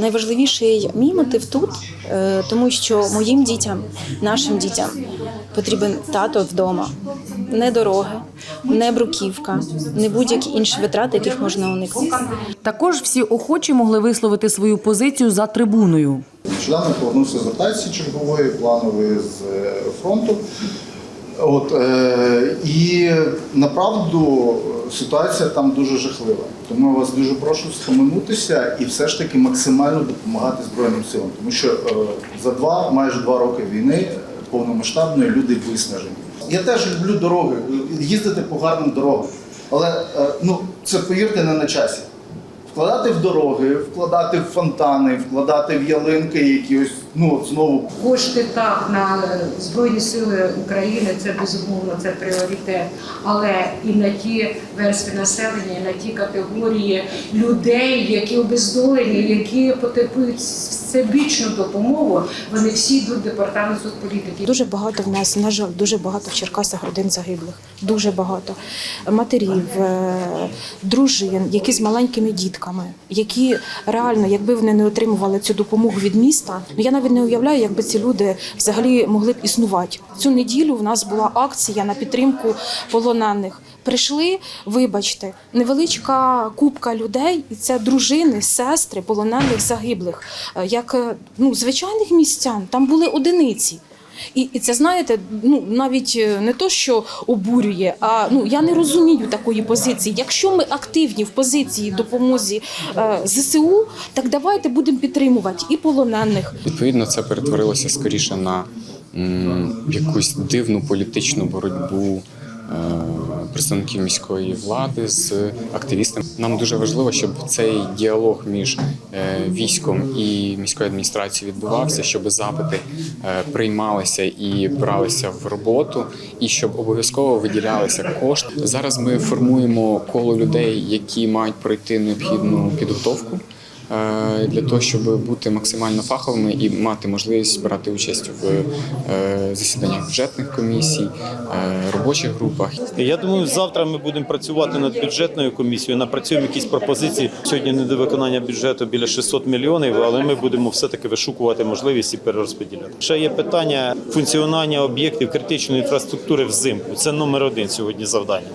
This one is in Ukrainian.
Найважливіший мій мотив тут, е, тому що моїм дітям, нашим дітям потрібен тато вдома. Не дороги, не бруківка, не будь-які інші витрати, яких можна уникнути. Також всі охочі могли висловити свою позицію за трибуною. Нещодавно повернувся з ротації чергової, планової з е, фронту. От, е, і направду ситуація там дуже жахлива. Тому я вас дуже прошу схаменутися і все ж таки максимально допомагати Збройним силам. Тому що е, за два, майже два роки війни повномасштабної люди виснажені. Я теж люблю дороги, їздити по гарним дорогам. Але е, ну, це повірте не на часі. Вкладати в дороги, вкладати в фонтани, вкладати в ялинки, які ось ну знову. Кошти так на Збройні Сили України це безумовно це пріоритет, але і на ті верстви населення, і на ті категорії людей, які обездолені, які потребують всебічну допомогу, вони всі йдуть в департамент соцполітики. Дуже багато в нас, на жаль, дуже багато в Черкасах родин загиблих. Дуже багато матерів, е, дружин, які з маленькими дітками, які реально, якби вони не отримували цю допомогу від міста, ну я навіть не уявляю, якби ці люди взагалі могли б існувати. Цю неділю в нас була акція на підтримку полонених. Прийшли, вибачте, невеличка купка людей, і це дружини, сестри полонених загиблих, е, як е, ну звичайних містян. Там були одиниці. І, і це знаєте, ну навіть е, не то, що обурює, а ну я не розумію такої позиції. Якщо ми активні в позиції допомозі е, ЗСУ, так давайте будемо підтримувати і полонених, Відповідно, це перетворилося скоріше на м, якусь дивну політичну боротьбу представників міської влади з активістами. Нам дуже важливо, щоб цей діалог між е, військом і міською адміністрацією відбувався, щоб запити е, приймалися і бралися в роботу, і щоб обов'язково виділялися кошти. Зараз ми формуємо коло людей, які мають пройти необхідну підготовку е, для того, щоб бути максимально фаховими і мати можливість брати участь в е, засіданнях бюджетних комісій, е, робочих групах. Я думаю, завтра ми будемо працювати над бюджетною комісією, напрацюємо якісь пропозиції. Сьогодні недовиконання бюджету біля 600 мільйонів, але ми будемо все-таки вишукувати можливість і перерозподіляти. Ще є питання функціонування об'єктів критичної інфраструктури взимку. Це номер один сьогодні завдання.